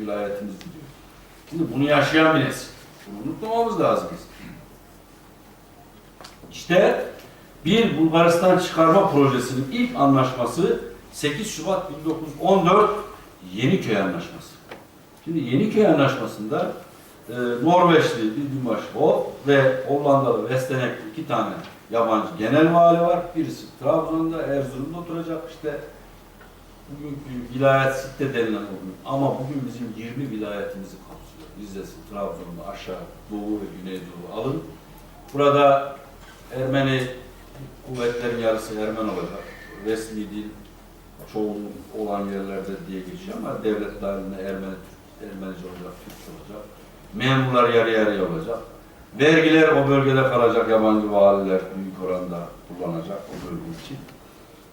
vilayetimiz diyor. Şimdi bunu yaşayan bir nesil. Bunu unutmamamız lazım biz. İşte bir Bulgaristan çıkarma projesinin ilk anlaşması 8 Şubat 1914 Yeniköy Anlaşması. Şimdi Yeniköy Anlaşması'nda e, Norveçli bir binbaşı o ve Hollandalı Westenekli iki tane yabancı genel vali var. Birisi Trabzon'da, Erzurum'da oturacak işte bugünkü vilayet sitte denilen o gün. Ama bugün bizim 20 vilayetimizi kapsıyor. Rize'si, Trabzon'da aşağı, doğu ve güneydoğu alın. Burada Ermeni kuvvetlerin yarısı Ermen olacak. Resmi dil çoğunluk olan yerlerde diye geçiyor ama devlet dahilinde Ermeni, Ermenice olacak, Türkçe olacak. Memurlar yarı yarıya olacak. Vergiler o bölgede kalacak, yabancı valiler büyük oranda kullanacak o bölge için.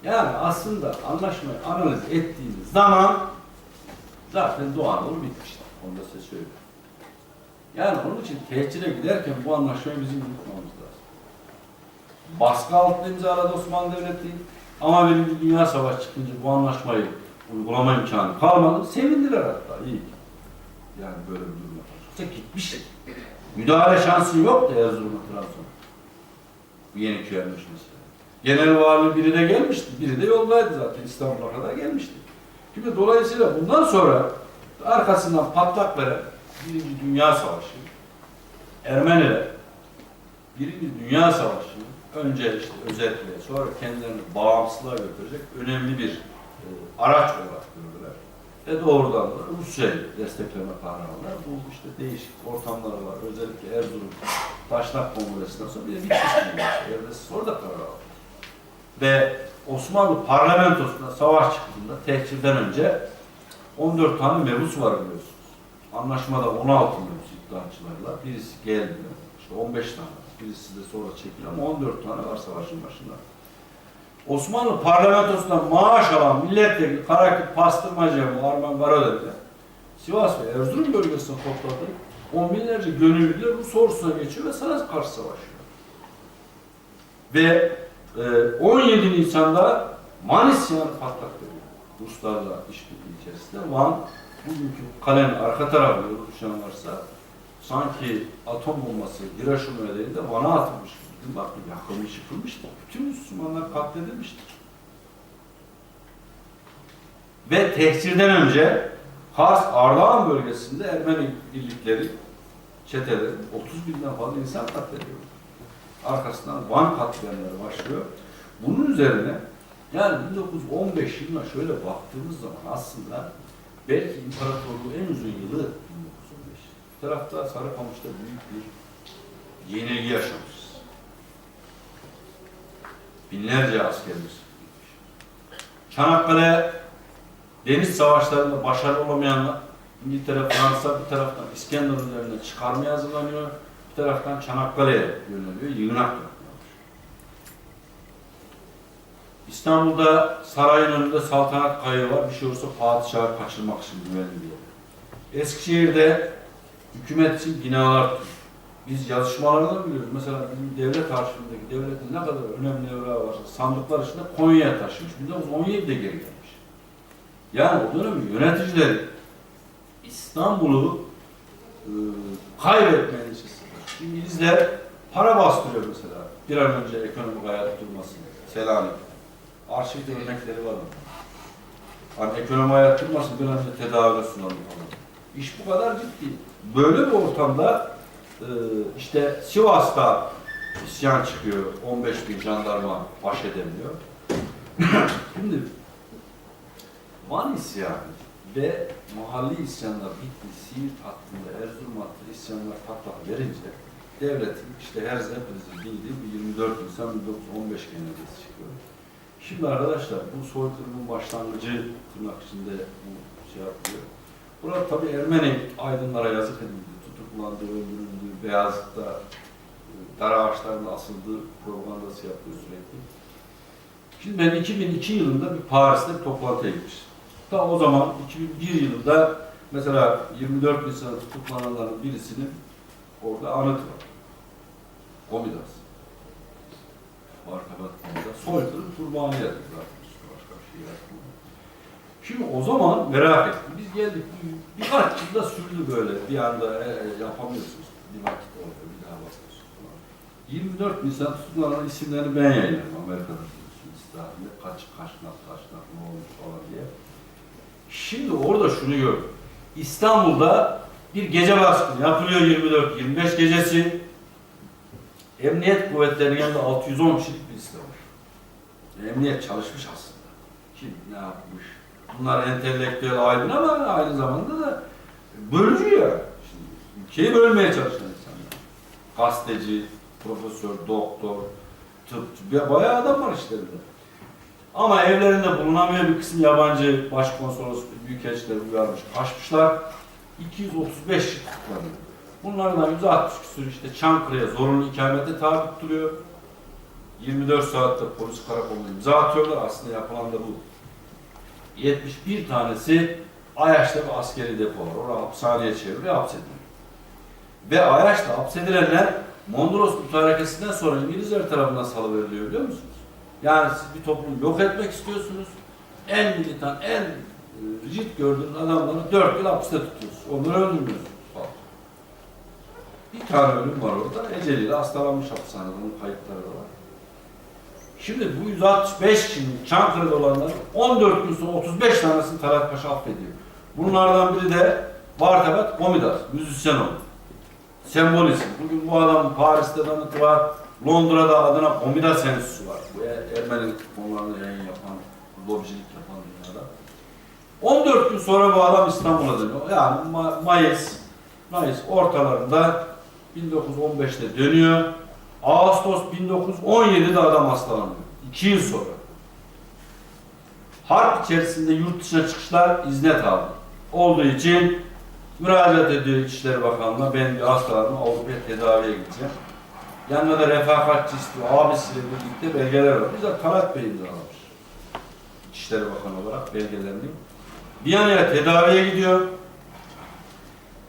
Yani aslında anlaşmayı analiz ettiğimiz zaman zaten Doğu Anadolu bitmiştir. Onu da size söyleyeyim. Yani onun için tehcire giderken bu anlaşmayı bizim unutmamamız lazım. Baskı altında imzaladı Osmanlı Devleti ama Birinci Dünya Savaşı çıkınca bu anlaşmayı uygulama imkanı kalmadı. Sevindiler hatta iyi ki. Yani böyle bir durumda. Yoksa gitmiş. Müdahale şansı yoktu Erzurum'a Trabzon'a. Bu Yeniköy Anlaşması. Genel vali biri de gelmişti. Biri de yoldaydı zaten. İstanbul'a kadar gelmişti. Şimdi dolayısıyla bundan sonra arkasından patlak veren Birinci Dünya Savaşı, Ermeniler Birinci Dünya Savaşı önce işte özetle sonra kendilerini bağımsızlığa götürecek önemli bir e, araç olarak gördüler. Ve doğrudan da Rusya'yı destekleme kararı aldılar. Bu işte değişik ortamları var. Özellikle Erzurum Taşnak Kongresi'nden sonra bir de Bitlis Kongresi. Evresi sonra da karar aldı. Ve Osmanlı parlamentosunda savaş çıktığında tehcirden önce 14 tane mebus var biliyorsunuz. Anlaşmada 16 mebus iddiaçılarla. Birisi gelmiyor. İşte 15 tane. Birisi de sonra çekiliyor ama 14 tane var savaşın başında. Osmanlı parlamentosundan maaş alan milletvekili Karakül Pastırmacı'ya bu Arman Garadeli'de Sivas ve Erzurum bölgesine topladı. On binlerce gönüllüler Rus ordusuna geçiyor ve sana karşı savaşıyor. Ve 17 Nisan'da Man isyanı patlak veriyor. Ruslarla işbirliği içerisinde. Van bugünkü kalenin arka tarafında düşen varsa sanki atom bombası Hiroşima değilde Van'a atılmış. Bak yakılmış yıkılmıştır. Bütün Müslümanlar katledilmiştir. Ve tehcirden önce Kars Ardahan bölgesinde Ermeni birlikleri, çeteleri 30 binden fazla insan katlediyor. Arkasından Van katliamları başlıyor. Bunun üzerine yani 1915 yılına şöyle baktığımız zaman aslında belki imparatorluğu en uzun yılı 1915. Bu tarafta Sarıkamış'ta büyük bir yenilgi yaşamışız. Binlerce askerimiz. Çanakkale deniz savaşlarında başarılı olamayanlar İngiltere, Fransa bir taraftan İskender üzerine çıkarmaya hazırlanıyor. Taraftan Çanakkale'ye yöneliyor. Yığınak. İstanbul'da sarayın önünde saltanat kayığı var. Bir şey olursa padişahı kaçırmak için güvenli bir yer. Eskişehir'de hükümet için binalar. Biz yazışmalardan biliyoruz. Mesela bizim devlet arşivindeki devletin ne kadar önemli evrağı varsa sandıklar içinde Konya'ya taşımış. 1917'de geri gelmiş. Yani o dönemin yöneticileri İstanbul'u e, kaybetmenin içindedir. İngilizler para bastırıyor mesela. Bir an önce ekonomik hayat durmasın. Selanik. Arşivde örnekleri var. Hani ekonomi hayat durmasın bir an önce tedavi sunalım falan. İş bu kadar ciddi. Böyle bir ortamda e, işte Sivas'ta isyan çıkıyor. 15 bin jandarma baş edemiyor. Şimdi Van isyanı ve mahalli isyanlar bitti. Siirt hattında, Erzurum hattında isyanlar patlak verince devletin işte her hepinizin bildiği bir 24 Nisan 1915 genelgesi çıkıyor. Şimdi arkadaşlar bu soykırımın başlangıcı tırnak içinde bu şey yapıyor. Burada tabii Ermeni aydınlara yazık edildi. Tutuklandı, öldürüldü, Beyazıt'ta e, dar ağaçlarında asıldı propagandası yapıyor sürekli. Şimdi ben 2002 yılında bir Paris'te bir toplantıya gitmiştim. Ta o zaman 2001 yılında mesela 24 Nisan tutuklananların birisinin orada anıtı var. Komidas. Arka baktığımda soykırım kurbanı yazıyor zaten. Başka bir şey yazmıyor. Şimdi o zaman merak ettim. Biz geldik bir- birkaç yılda sürdü böyle. Bir anda e, e, yapamıyorsunuz. Bir vakit oluyor, bir daha bakıyorsunuz falan. 24 Nisan tutuklanan isimlerini ben yayınladım Amerika'da. İsrail'de kaç kaç kaç nak ne olmuş falan diye. Şimdi orada şunu gör. İstanbul'da bir gece baskını yapılıyor 24-25 gecesi. Emniyet kuvvetlerinin yanında 610 kişilik bir liste var. Emniyet çalışmış aslında. Kim ne yapmış? Bunlar entelektüel aydın ama aynı zamanda da bölücü ya. Şimdi ülkeyi bölmeye çalışan insanlar. Gazeteci, profesör, doktor, tıpçı, bayağı adam var işlerinde. Ama evlerinde bulunamıyor bir kısım yabancı başkonsolos, büyükelçiler uyarmış, kaçmışlar. 235 kişi tutuklanıyor. Bunlardan 160 küsur işte Çankırı'ya zorunlu ikamete tabi tutuluyor. 24 saatte polis karakoluna imza atıyorlar. Aslında yapılan da bu. 71 tanesi Ayaş'ta bir askeri depo var. Orada hapishaneye çevriliyor, hapsediliyor. Ve Ayaş'ta hapsedilenler Mondros mütarekesinden sonra İngilizler tarafından salıveriliyor biliyor musunuz? Yani siz bir toplumu yok etmek istiyorsunuz. En militan, en rigid gördüğünüz adamları 4 yıl hapiste tutuyorsunuz. Onları öldürmüyorsunuz falan. Bir tane ölüm var orada. Eceliyle hastalanmış hapishanede. Onun kayıtları da var. Şimdi bu 165 kişinin Çankırı'da olanların 14 gün sonra 35 tanesini Talat Paşa affediyor. Bunlardan biri de Vartabat Komidas, müzisyen oldu. Sembol isim. Bugün bu adamın Paris'te tanıtı var. Londra'da adına Komidas Enstitüsü var. Bu Er- Ermeni konularını yayın yapan, lobicilik yapan dünyada. 14 gün sonra bu adam İstanbul'a dönüyor. Yani Ma- Mayıs, Mayıs ortalarında 1915'te dönüyor. Ağustos 1917'de adam hastalanıyor. 2 yıl sonra. Harp içerisinde yurt dışına çıkışlar izne tabi. Olduğu için müracaat ediyor İçişleri Bakanlığı'na ben bir hastalandım Avrupa'ya tedaviye gideceğim. Yanına da refakatçi istiyor. Abisiyle birlikte belgeler var. Bize Talat Bey imzalamış. İçişleri Bakanı olarak belgelerini. Viyana'ya tedaviye gidiyor.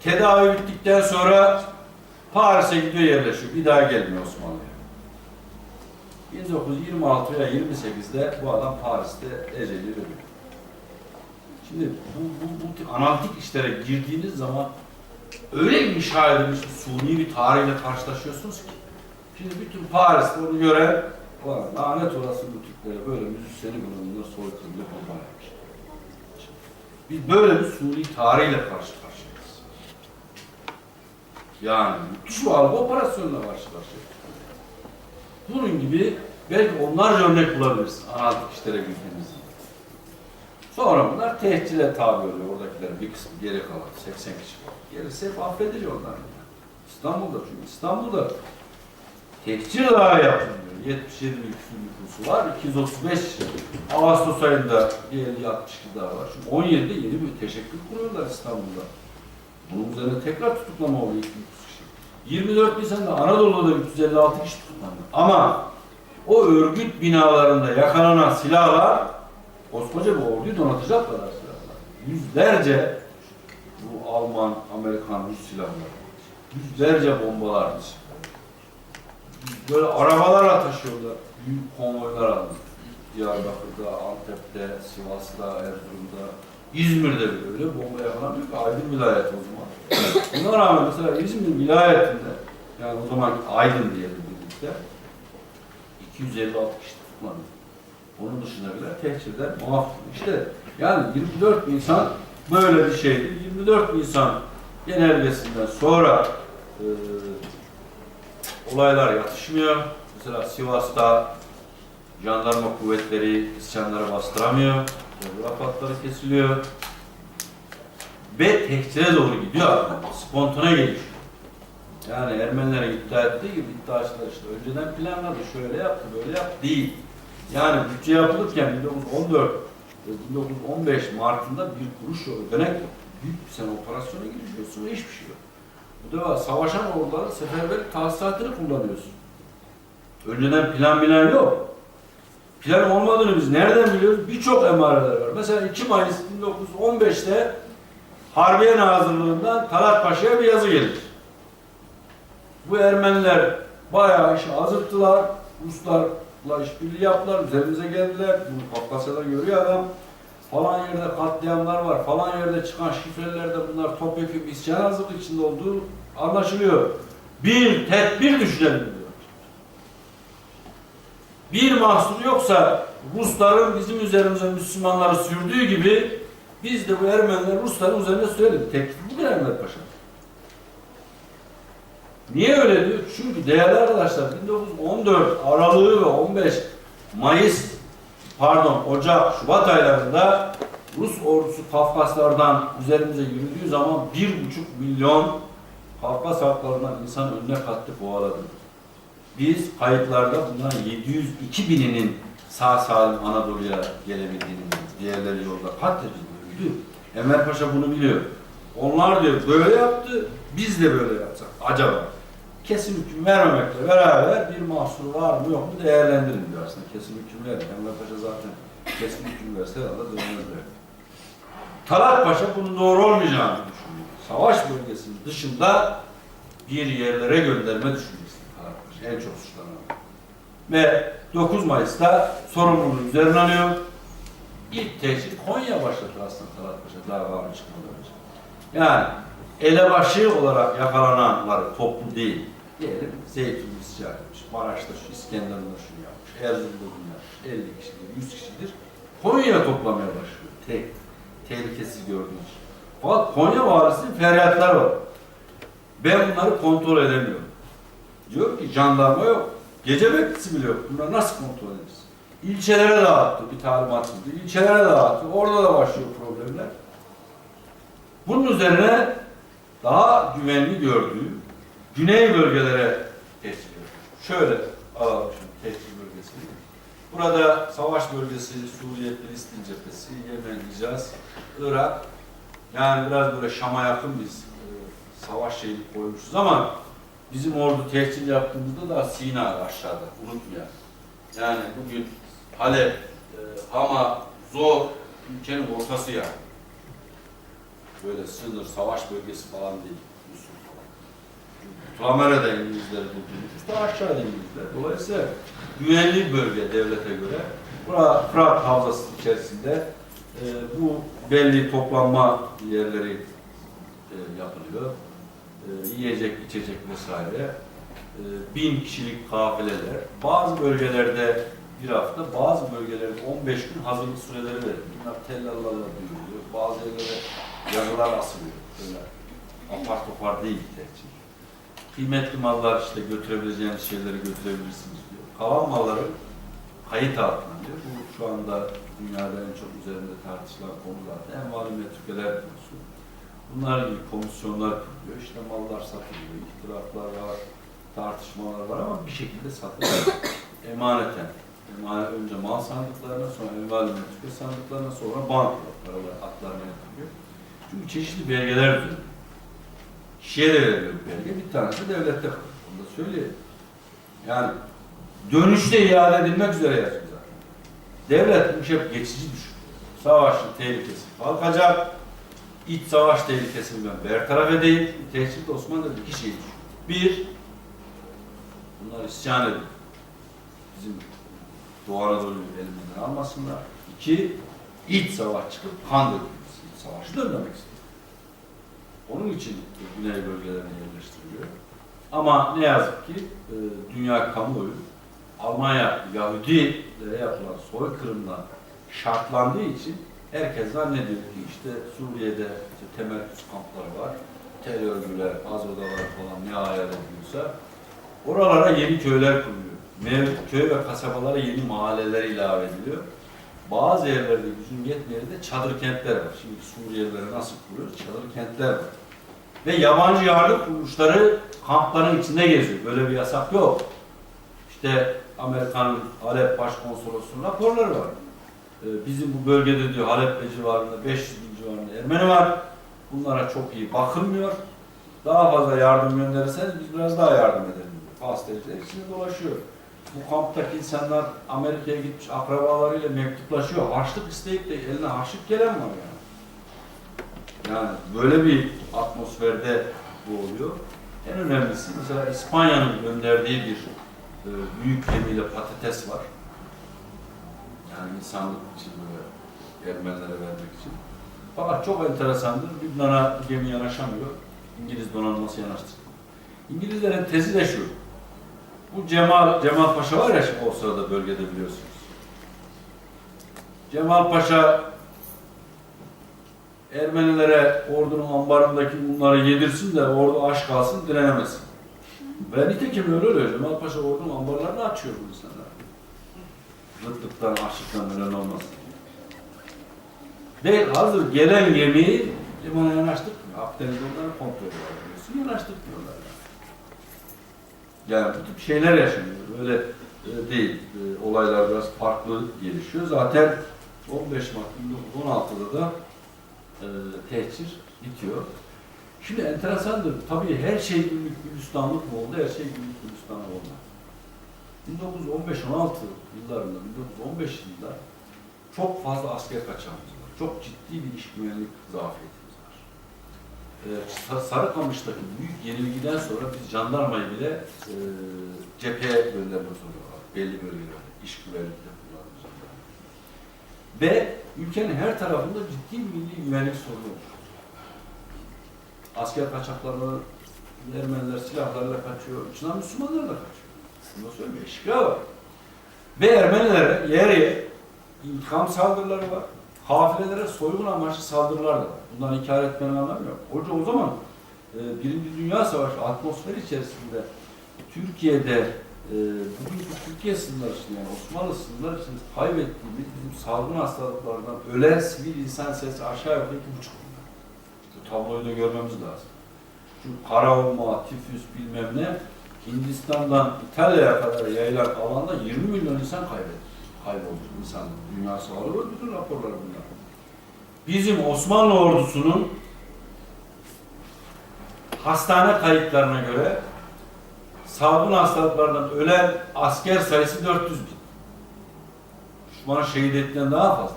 Tedavi bittikten sonra Paris'e gidiyor yerleşiyor. Bir daha gelmiyor Osmanlı'ya. 1926 veya 28'de bu adam Paris'te eceli ölüyor. Şimdi bu, bu, bu analitik işlere girdiğiniz zaman öyle inşa edilmiş bir suni bir tarihle karşılaşıyorsunuz ki. Şimdi bütün Paris'te onu gören lanet olası bu tiplere böyle müzisyeni bunlar soykırımda kurban etmiş. Biz böyle bir suni tarihle karşı karşıyayız. Yani müthiş bir algı operasyonla karşı karşıyayız. Bunun gibi belki onlarca örnek bulabilirsin analitik işlere girdiğimizde. Sonra bunlar tehcile tabi oluyor. Oradakiler bir kısmı geri kalan 80 kişi. Gerisi hep affediliyor onların. İstanbul'da çünkü İstanbul'da tehcir daha yapılmıyor. 77 bin küsur nüfusu var. 235 Ağustos ayında bir 50-60 daha var. Şimdi 17'de yeni bir teşekkür kuruyorlar İstanbul'da. Bunun üzerine tekrar tutuklama oluyor 200 kişi. 24 Nisan'da Anadolu'da 356 kişi tutuklandı. Ama o örgüt binalarında yakalanan silahlar koskoca bir orduyu donatacaklar silahlar. Yüzlerce bu Alman, Amerikan, Rus silahları. Yüzlerce bombalar. Böyle arabalarla taşıyorlar. Büyük konvoylar aldı. Diyarbakır'da, Antep'te, Sivas'ta, Erzurum'da, İzmir'de bile öyle bomba yakalanıyor ki Aydın vilayeti o zaman. Buna rağmen mesela İzmir vilayetinde, yani o zaman Aydın diyelim birlikte, 256 kişi tutuklandı. Onun dışında bile tehcirden muaf. İşte yani 24 Nisan böyle bir şeydi. 24 Nisan genelgesinden sonra e, olaylar yatışmıyor. Mesela Sivas'ta jandarma kuvvetleri isyanları bastıramıyor. Devlet hatları kesiliyor. Ve tehcire doğru gidiyor. Spontane gelişiyor. Yani Ermenilerin iddia ettiği gibi iddiaçılar işte önceden planladı, şöyle yaptı, böyle yaptı değil. Yani bütçe yapılırken 1914 ve 1915 Mart'ında bir kuruş ödenek yok. Büyük bir sen operasyona girişiyorsun ve hiçbir şey yok. Bu defa savaşan orduların seferberlik tahsisatını kullanıyorsun. Önceden plan plan yok. Plan olmadığını biz nereden biliyoruz? Birçok emareler var. Mesela 2 Mayıs 1915'te Harbiye Nazırlığı'ndan Talat Paşa'ya bir yazı gelir. Bu Ermeniler bayağı işi azıttılar. Ruslarla işbirliği yaptılar. Üzerimize geldiler. Bunu Kafkasya'da görüyor adam. Falan yerde katliamlar var, falan yerde çıkan şifrelerde bunlar topyekun isyan hazırlık içinde olduğu anlaşılıyor. Bir tedbir düşünelim diyor. Bir mahsur yoksa Rusların bizim üzerimize Müslümanları sürdüğü gibi biz de bu Ermeniler Rusların üzerine sürelim. Teklif budur Enver Paşa. Niye öyle diyor? Çünkü değerli arkadaşlar 1914 Aralığı ve 15 Mayıs pardon Ocak Şubat aylarında Rus ordusu Kafkaslardan üzerimize yürüdüğü zaman bir buçuk milyon Kafkas halklarından insan önüne kattı kovaladı. Biz kayıtlarda bunların 702 bininin sağ salim Anadolu'ya gelebildiğini, diğerleri yolda katledildi. Enver Paşa bunu biliyor. Onlar diyor böyle yaptı, biz de böyle yapsak. Acaba kesin hüküm vermemekle beraber bir mahsur var mı yok mu değerlendirin diyor aslında. Kesin hüküm vermiyor. Enver Paşa zaten kesin hüküm verse herhalde dönmezler. Talat Paşa bunun doğru olmayacağını düşünüyor. Savaş bölgesinin dışında bir yerlere gönderme düşüncesi Talat Paşa en çok suçlanan. Ve 9 Mayıs'ta sorumluluğu üzerine alıyor. İlk tehdit Konya başlattı aslında Talat Paşa davanın çıkmadan önce. Yani elebaşı olarak yakalananları toplu değil. Diyelim Zeytin isyan etmiş, Maraş'ta şu İskenderun'da şunu yapmış, Erzurum'da bunu yapmış, 50 kişidir, 100 kişidir. Konya'ya toplamaya başlıyor. Tek, tehlikesiz gördüğünüz. Fakat Konya valisinin feryatlar var. Ben bunları kontrol edemiyorum. Diyor ki jandarma yok. Gece bekçisi bile yok. Bunları nasıl kontrol ederiz? İlçelere dağıttı bir talimat buldu. İlçelere dağıttı. Orada da başlıyor problemler. Bunun üzerine daha güvenli gördüğü güney bölgelere geçiyor. Şöyle alalım şimdi tehdit bölgesini. Burada savaş bölgesi Suriye, Filistin cephesi, Yemen, Hicaz, Irak. Yani biraz böyle Şam'a yakın biz e, savaş şeyini koymuşuz ama bizim ordu tehdit yaptığımızda da Sina aşağıda unutmayalım. Yani bugün Halep, e, Hama, Zor ülkenin ortası yani. Böyle sınır, savaş bölgesi falan değil. Musul falan. Tulamera'da İngilizleri bulduğumuz, işte aşağıda İngilizler. Dolayısıyla güvenli bölge devlete göre. Bura Fırat Havzası içerisinde e, bu belli toplanma yerleri e, yapılıyor. E, yiyecek, içecek vesaire. E, bin kişilik kafileler. Bazı bölgelerde bir hafta, bazı bölgelerde 15 gün hazırlık süreleri veriliyor. Bunlar tellallarla duyuluyor. Bazı yerlere yazılar asılıyor. Böyle apar topar değil tercih. Kıymetli mallar işte götürebileceğiniz şeyleri götürebilirsiniz diyor. Kalan malları kayıt altına diyor. Bu şu anda dünyada en çok üzerinde tartışılan konu zaten. Envali metrikeler konusu. Bunlar gibi komisyonlar kuruluyor. İşte mallar satılıyor, ihtilaflar var, tartışmalar var ama bir şekilde satılıyor. Emaneten. Emanet önce mal sandıklarına, sonra envali metrike sandıklarına, sonra banka paralar atlarına yapılıyor. Çünkü çeşitli belgeler düzenliyor. Kişiye de veriliyor bir belge, bir tanesi devlette kalıyor. Onu da söyleyeyim. Yani dönüşte iade edilmek üzere yazıyor zaten. Devlet bu şey hep geçici düşünüyor. Savaşın tehlikesi kalkacak, iç savaş tehlikesini ben bertaraf edeyim. Tehcid Osmanlı da iki şey düşünüyor. Bir, bunlar isyan edin. Bizim Doğu Anadolu'yu elimizden almasınlar. İki, iç savaş çıkıp kan dökülmesi. İç savaşı dönmemek istiyor. Onun için güney bölgelerine yerleştiriliyor. Ama ne yazık ki e, dünya kamuoyu Almanya Yahudilere yapılan soykırımdan şartlandığı için herkes zannediyor ki işte Suriye'de işte temerküz kampları var, tel örgüler, az odalar falan ne hayal ediyorsa oralara yeni köyler kuruluyor. Mev, köy ve kasabalara yeni mahalleler ilave ediliyor. Bazı yerlerde gücün yetmeyen de çadır kentler var. Şimdi Suriyelilere nasıl kuruyoruz? Çadır kentler var. Ve yabancı yardım kuruluşları kampların içinde geziyor. Böyle bir yasak yok. İşte Amerika'nın Halep Başkonsolosluğu'nun raporları var. Ee, bizim bu bölgede diyor Halep ve civarında 500 bin civarında Ermeni var. Bunlara çok iyi bakılmıyor. Daha fazla yardım gönderirseniz biz biraz daha yardım edelim. Gazeteciler içinde dolaşıyor. Bu kamptaki insanlar Amerika'ya gitmiş akrabalarıyla mektuplaşıyor. Harçlık isteyip de eline harçlık gelen var yani. Yani böyle bir atmosferde bu oluyor. En önemlisi mesela İspanya'nın gönderdiği bir e, büyük gemiyle patates var. Yani insanlık için böyle Ermenilere vermek için. Fakat çok enteresandır. Lübnan'a gemi yanaşamıyor. İngiliz donanması yanaştırdı. İngilizlerin tezi de şu. Bu Cemal, Cemal Paşa var ya o sırada bölgede biliyorsunuz. Cemal Paşa Ermenilere ordunun ambarındaki bunları yedirsin de ordu aç kalsın direnemesin. Ve nitekim öyle oluyor. Cemal Paşa ordunun ambarlarını açıyor bu insanlar. Zıtlıktan, açlıktan ölen olmasın. Ve hazır gelen gemiyi limana yanaştırmıyor. Akdeniz onları kontrol ediyorsun. Yanaştırmıyorlar. Yani bu tip şeyler yaşanıyor. Öyle e, değil. E, olaylar biraz farklı gelişiyor. Zaten 15 Mart 1916'da da e, tehcir bitiyor. Şimdi enteresandır. Tabii her şey günlük gülistanlık mı oldu? Her şey günlük gülistanlık oldu. 1915-16 yıllarında, 1915 yılında çok fazla asker kaçağımız var. Çok ciddi bir iş güvenlik zafiyetimiz var. Ee, Sa- Sarıkamış'taki büyük yenilgiden sonra biz jandarmayı bile e, cepheye gönderme zorunda var. Belli bölgelerde, iş güvenlikte. Ve ülkenin her tarafında ciddi milli güvenlik sorunu var. Asker kaçaklarını Ermeniler silahlarla kaçıyor, içinden Müslümanlar da kaçıyor. Bunu söylemiyor, işgal var. Ve Ermenilere yer intikam saldırıları var. Kafilelere soygun amaçlı saldırılar da var. Bundan inkar etmenin anlamı yok. Hoca o zaman e, Birinci Dünya Savaşı atmosferi içerisinde Türkiye'de e, bugünkü Türkiye sınırları için yani Osmanlı sınırları için kaybettiğimiz bizim salgın hastalıklardan ölen sivil insan sayısı aşağı yukarı iki buçuk milyon. Bu tabloyu da görmemiz lazım. Çünkü kara tifüs bilmem ne Hindistan'dan İtalya'ya kadar yayılan alanda 20 milyon insan kaybetti. Kayboldu insan. Dünya Sağlığı Örgütü bütün raporları bunlar. Bizim Osmanlı ordusunun hastane kayıtlarına göre salgın hastalıklardan ölen asker sayısı 400 bin. Düşmanı şehit ettiğinden daha fazla.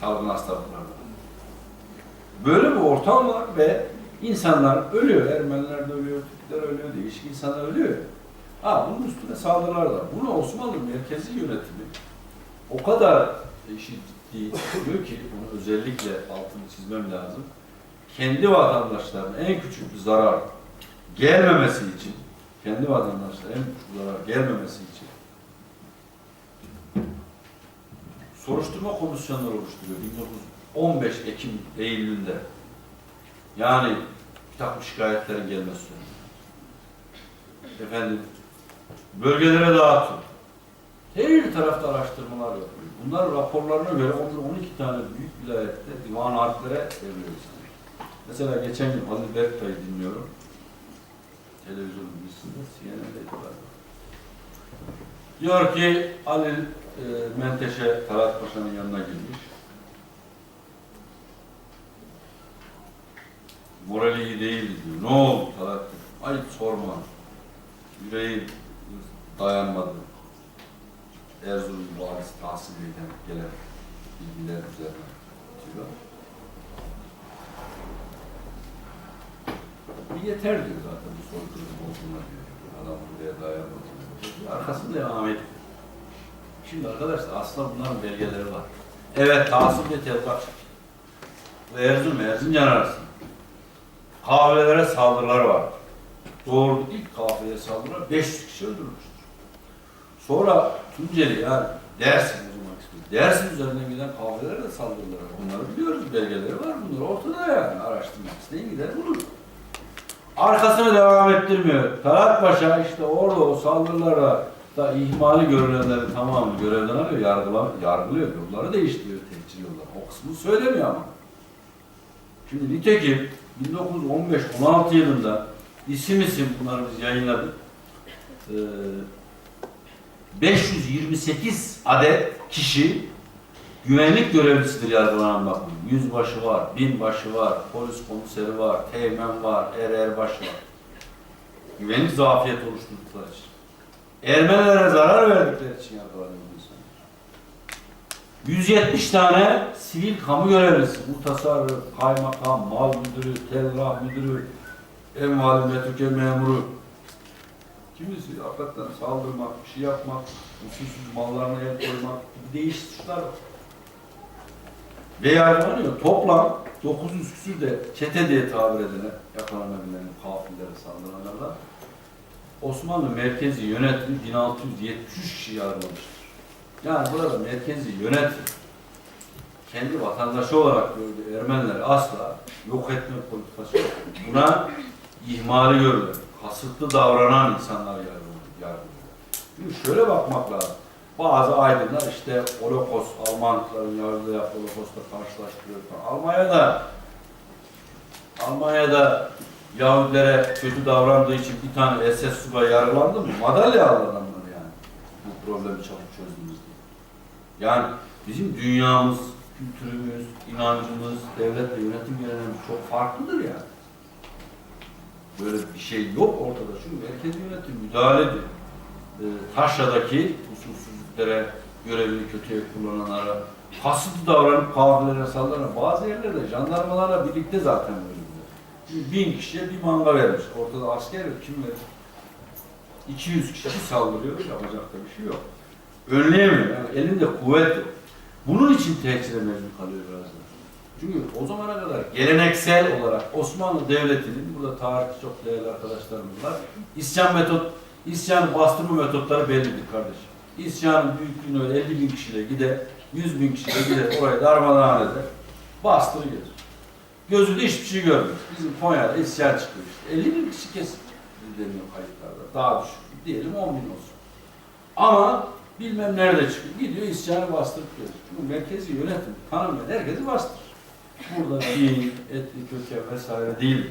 Salgın hastalıklardan. Böyle bir ortam var ve insanlar ölüyor. Ermeniler de ölüyor, Türkler ölüyor, değişik insanlar ölüyor. Ha bunun üstüne saldırılar da. Bunu Osmanlı merkezi yönetimi o kadar işi diyor ki bunu özellikle altını çizmem lazım. Kendi vatandaşlarına en küçük bir zarar gelmemesi için, kendi vatandaşlarına en küçük bir zarar gelmemesi için soruşturma komisyonları oluşturuyor 1915 Ekim Eylül'ünde. Yani takım şikayetlerin gelmesi. Efendim, bölgelere dağıtıyor. Her tarafta araştırmalar yapılıyor. Bunlar raporlarına göre 11-12 tane büyük vilayette divan harplere veriliyor. Mesela geçen gün Halil Berktay'ı dinliyorum. Televizyon dizisinde, CNN'deydi galiba. Diyor ki Halil e, Menteşe Talat Paşa'nın yanına girmiş. Morali iyi değil diyor. Ne oldu Talat? Ay sorma. Yüreği dayanmadı. Erzurum valisi Tahsin Bey'den gelen bilgiler üzerine diyor. Yeter diyor zaten Adam buraya dayanmadı. diyor. Arkasında devam ediyor. Şimdi arkadaşlar aslında bunların belgeleri var. Evet Bey tezgah çekiyor. Ve Erzurum, Erzincan arasında. Kahvelere saldırılar var. Doğru ilk kafileye saldırılar 500 kişi öldürülmüştür. Sonra Tunceli yani Dersim uzunmak istiyor. Dersim üzerinden giden kahvelere de saldırılar var. Bunları biliyoruz, belgeleri var. Bunlar ortada yani. Araştırmak isteyen gider bulur. Arkasını devam ettirmiyor. Talat Paşa işte orada o saldırılara da ihmali görülenleri tamamını görevden alıyor, yargıla, yargılıyor. Yolları değiştiriyor, tehcir yolları. O kısmını söylemiyor ama. Şimdi nitekim 1915-16 yılında isim isim bunları biz yayınladık. Ee, 528 adet kişi güvenlik görevlisidir yargılanan bakın. Yüzbaşı var, binbaşı var, polis komiseri var, teğmen var, er erbaşı var. Güvenlik zafiyeti oluşturdukları için. Ermenilere zarar verdikleri için yargılanıyor insanlar. 170 tane sivil kamu görevlisi, muhtasarı, kaymakam, mal müdürü, telgraf müdürü, envali metruke memuru, kimisi hakikaten saldırmak, bir şey yapmak, usulsüz mallarına el koymak gibi değişik suçlar var. Ve yargılanıyor. Toplam 900 küsür de çete diye tabir edilen yakalanabilen kafirlere saldıranlarla Osmanlı merkezi yönetimi 1673 kişi yargılamıştır. Yani burada merkezi yönetim kendi vatandaşı olarak gördüğü Ermenileri asla yok etme politikası yok. Buna ihmali görülen, kasıtlı davranan insanlar yargılıyor. Çünkü şöyle bakmak lazım. Bazı aydınlar işte Holocaust, Almanların yaptığı Holocaust'la karşılaştırıyor. Almanya'da Almanya'da Yahudilere kötü davrandığı için bir tane SS subayı yargılandı mı? Madalya aldı adamlar yani. Bu problemi çabuk çözdünüz diye. Yani bizim dünyamız, kültürümüz, inancımız, devlet ve yönetim geleneğimiz çok farklıdır yani. Böyle bir şey yok ortada. Çünkü merkez yönetim müdahale ediyor. Ee, Taşra'daki usulsüzlüklere, görevini kötüye kullananlara, kasıtlı davranıp kafirlere saldıran bazı yerlerde jandarmalarla birlikte zaten böyle. Bin kişiye bir manga vermiş. Ortada asker yok. Kim verir? 200 kişi saldırıyor. Yapacak da bir şey yok. Önleyemiyor. Yani elinde kuvvet yok. Bunun için tehcire mecbur kalıyor biraz da. Çünkü o zamana kadar geleneksel olarak Osmanlı Devleti'nin, burada tarihçi çok değerli arkadaşlarımız var, isyan metot, isyan bastırma metotları bellidir kardeşim. İsyanın büyüklüğünü öyle 50 bin kişiyle gider, 100 bin kişiyle gider, orayı darmadağın eder, bastırı gelir. Gözü de hiçbir şey görmüyor. Bizim Konya'da isyan çıkıyor işte. 50 bin kişi kesin deniyor kayıtlarda. Daha düşük. Diyelim 10 bin olsun. Ama bilmem nerede çıkıyor. Gidiyor isyanı bastırıp geliyor. Çünkü merkezi yönetim tanımayan herkesi bastırır. Burada din, etnik köken vesaire değil.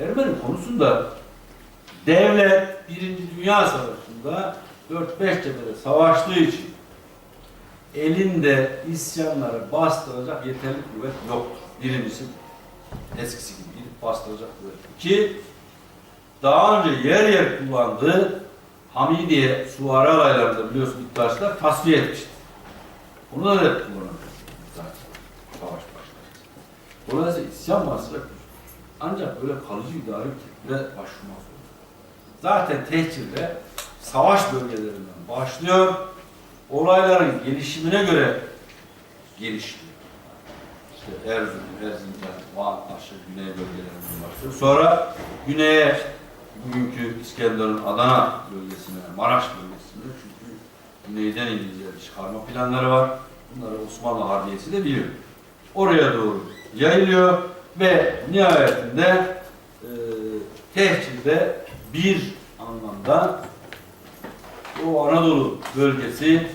Ermeni konusunda devlet Birinci Dünya Savaşı'nda 4-5 cephede savaştığı için elinde isyanları bastıracak yeterli kuvvet yoktur. Birincisi eskisi gibi gidip bastıracak kuvvet. İki, daha önce yer yer kullandığı Hamidiye suvari alaylarında biliyorsun iddiaçlar tasfiye etmişti. Bunu da hep zaten savaş başlar. Dolayısıyla isyan bastıracak ancak böyle kalıcı idari bir tedbire başvurmak zorunda. Zaten tehcirde savaş bölgelerinden başlıyor, olayların gelişimine göre gelişiyor. İşte Erzurum, Erzincan, Van, aşağı güney bölgelerinden başlıyor. Sonra güneye, bugünkü İskenderun, Adana bölgesine, Maraş bölgesine çünkü güneyden İngilizler çıkarma planları var. Bunları Osmanlı Harbiyesi de biliyor. Oraya doğru yayılıyor ve nihayetinde e, tehcirde bir anlamda o Anadolu bölgesi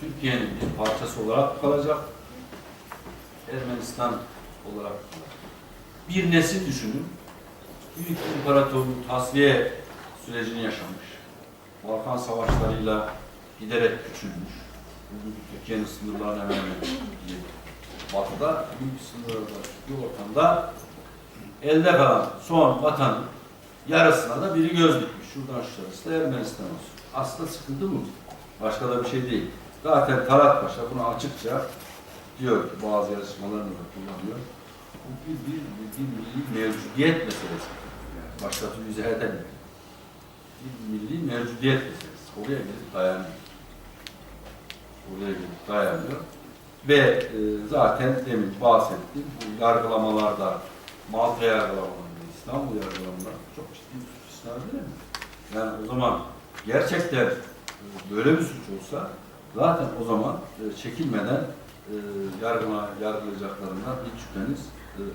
Türkiye'nin bir parçası olarak kalacak. Ermenistan olarak. Bir nesil düşünün. Büyük İmparatorluğun tasfiye sürecini yaşamış. Balkan savaşlarıyla giderek küçülmüş. Türkiye'nin sınırlarına hemen. Batı'da büyük sınırlarda bir ortamda elde kalan son vatanın yarısına da biri göz dikmiş. Şuradan şurası da Ermenistan olsun. Aslında sıkıntı bu. Başka da bir şey değil. Zaten Talat Paşa bunu açıkça diyor ki bazı yarışmalarını da kullanıyor. Bu bir, bir, bir, bir milli mevcudiyet meselesi. Yani başka türlü izah edemiyor. Bir milli mevcudiyet meselesi. Oraya gelip dayanıyor. Oraya gelip dayanıyor. Ve e, zaten demin bahsettim. Bu yargılamalarda, Malta yargılamalarında, İstanbul yargılamalarında çok ciddi bir suç isnat değil mi? Yani o zaman gerçekten e, böyle bir suç olsa zaten o zaman e, çekilmeden e, yargına, yargılayacaklarından hiç şüpheniz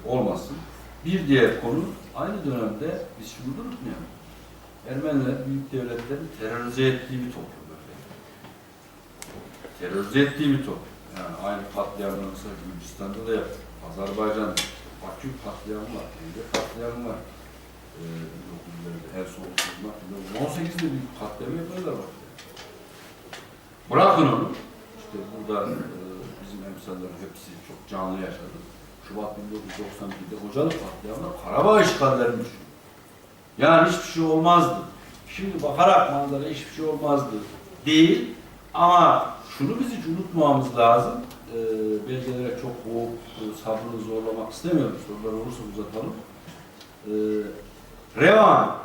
olmasın. Bir diğer konu aynı dönemde biz şunu unutmayalım. Ermeniler büyük devletlerin terörize ettiği bir toplum. Terörize ettiği bir toplum. Yani aynı katliamlar mesela Gürcistan'da da yaptık. Azerbaycan'da Bakü katliamı var, Ende katliamı var. Ee, 1900'lerde en son 18'de büyük katliamı yapıyorlar bak. Bırakın onu. İşte burada e, bizim emsallerin hepsi çok canlı yaşadı. Şubat 1992'de Hocalık katliamında Karabağ işgallerini düşün. Yani hiçbir şey olmazdı. Şimdi bakarak manzara hiçbir şey olmazdı değil. Ama şunu biz hiç unutmamamız lazım. Ee, belgelere çok boğup e, sabrını zorlamak istemiyorum. Sorular olursa uzatalım. Ee, Revan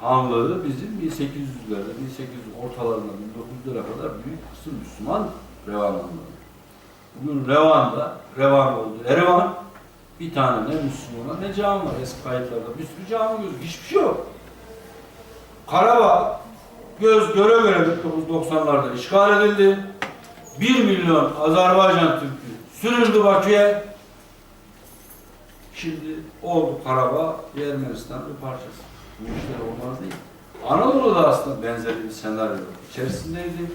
Hanlığı bizim 1800'lerde, 1800 ortalarında, 1900'lere kadar büyük kısım Müslüman Revan'dan dolayı. Bugün Revan'da, Revan oldu. Erevan bir tane ne Müslüman ne cami var. Eski kayıtlarda bir sürü cami gözüküyor. Hiçbir şey yok. Karabağ göz göre göre 1990'larda işgal edildi. 1 milyon Azerbaycan Türk'ü sürüldü Bakü'ye. Şimdi oldu Karabağ Ermenistan'ın bir parçası. Bu işler olmaz değil. Anadolu'da aslında benzeri bir senaryo içerisindeydi.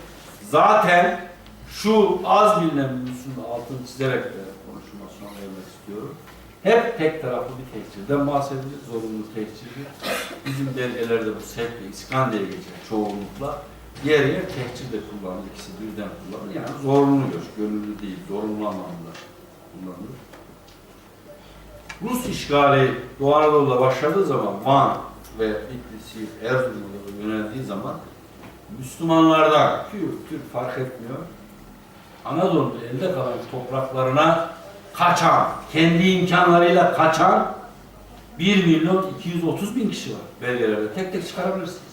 Zaten şu az bilinen hususun altını çizerek de konuşma sona vermek istiyorum. Hep tek taraflı bir tekçilden bahsedilir, zorunlu tekçildir. Bizim belgelerde bu sevk ve iskan geçer çoğunlukla. Yer yer tehcir de kullanılır, ikisi birden kullanılır. Yani zorunlu göç, gönüllü değil, zorunlu anlamda kullanılır. Rus işgali Doğu Anadolu'da başladığı zaman Van ve Bitlis, Erzurum'a yöneldiği zaman Müslümanlardan, Kürt, Türk fark etmiyor, Anadolu'da elde kalan topraklarına kaçan, kendi imkanlarıyla kaçan 1 milyon 230 bin kişi var belgelerde. Tek tek çıkarabilirsiniz.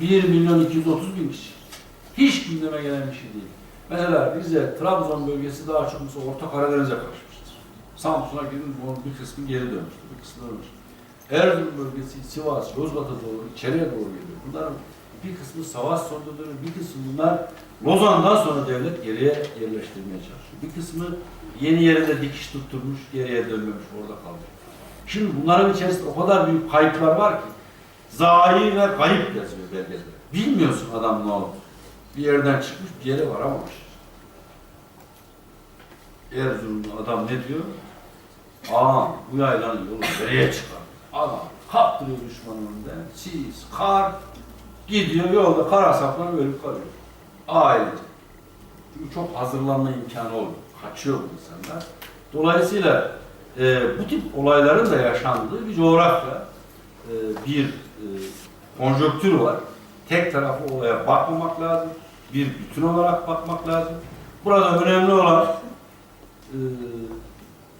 1 milyon 230 bin kişi. Hiç gündeme gelen bir şey değil. Mesela Rize, Trabzon bölgesi daha çok mesela Orta Karadeniz'e kaçmıştır. Samsun'a gidin, bunun bir kısmı geri dönmüştür, bir kısmı dönmüş. Erzurum bölgesi, Sivas, Yozgat'a doğru, içeriye doğru geliyor. Bunların bir kısmı savaş sonunda dönüyor, bir kısmı bunlar Lozan'dan sonra devlet geriye yerleştirmeye çalışıyor. Bir kısmı yeni yerinde dikiş tutturmuş, geriye dönmemiş, orada kalmış. Şimdi bunların içerisinde o kadar büyük kayıplar var ki zayi ve kayıp yazıyor belgede. Bilmiyorsun adam ne oldu. Bir yerden çıkmış bir yere varamamış. Erzurumlu adam ne diyor? Aa bu yaylanın yolu nereye çıkar? Adam kaptırıyor düşmanın önünde. Sis, kar gidiyor yolda kara saplanıp ölüp kalıyor. Ailece. Çünkü çok hazırlanma imkanı oldu. Kaçıyor bu insanlar. Dolayısıyla e, bu tip olayların da yaşandığı bir coğrafya, e, bir e, konjonktür var. Tek taraflı olaya bakmamak lazım. Bir bütün olarak bakmak lazım. Burada önemli olan e,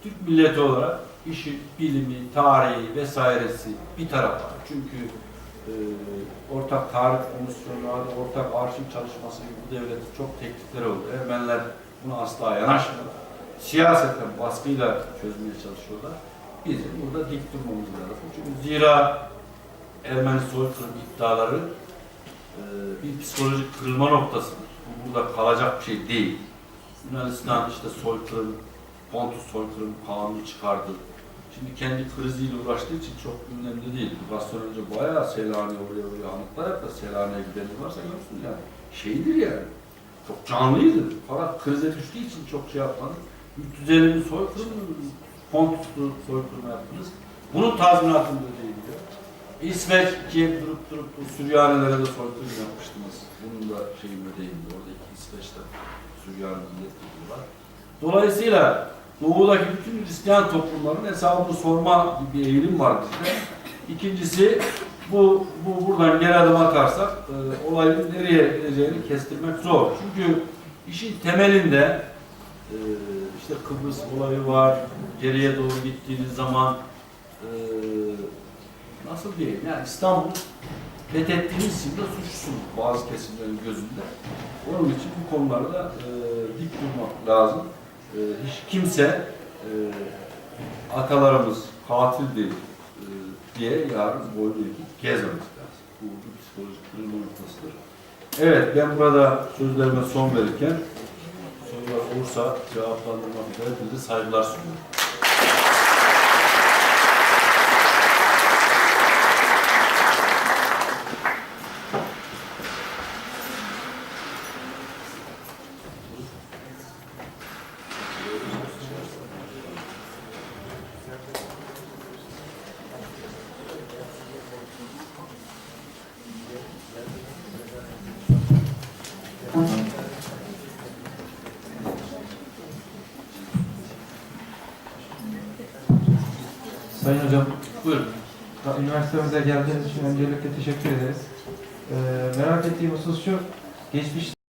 Türk milleti olarak işi, bilimi, tarihi vesairesi bir tarafa. Çünkü e, ortak tarih komisyonları, ortak arşiv çalışması gibi bu devletin çok teklifleri oldu. Ermeniler buna asla yanaşmıyor. Siyaseten baskıyla çözmeye çalışıyorlar. Bizim burada dik durmamız lazım. Çünkü zira Ermeni soykırım iddiaları e, bir psikolojik kırılma noktasıdır. Bu burada kalacak bir şey değil. Yunanistan işte soykırım, Pontus soykırım kanunu çıkardı. Şimdi kendi kriziyle uğraştığı için çok gündemde değil. Birkaç önce bayağı Selanik'e oraya oraya anıtlar yap Selanik'e gideni varsa görsün yani. Şeydir yani. Çok canlıydı. Fakat krize düştüğü için çok şey yapmadı. 350 bin soykırım, Pontus'u soykırım yaptınız. Bunun tazminatını ödeyin. İsveç ki durup durup bu Süryanilere de soykırım yapmıştınız. Bunun da şeyini ödeyin diyor. Oradaki İsveç'te Süryani milletvekili var. Dolayısıyla Doğu'daki bütün Hristiyan toplumların hesabını sorma gibi bir eğilim var bizde. İkincisi bu, bu buradan geri adım atarsak e, olayın nereye gideceğini kestirmek zor. Çünkü işin temelinde e, işte Kıbrıs olayı var. Geriye doğru gittiğiniz zaman e, nasıl diyeyim yani İstanbul fethettiğiniz için de suçlusun bazı kesimlerin gözünde. Onun için bu konularda e, dik durmak lazım. E, hiç kimse e, atalarımız katil değil e, diye yarın boynu eğip gezmemek lazım. Bu bir psikolojik kırılma noktasıdır. Evet ben burada sözlerime son verirken sorular olursa cevaplandırmak üzere hepinize saygılar sunuyorum. Üniversitemize geldiğiniz için öncelikle teşekkür ederiz. Ee, merak ettiğim husus şu, geçmiş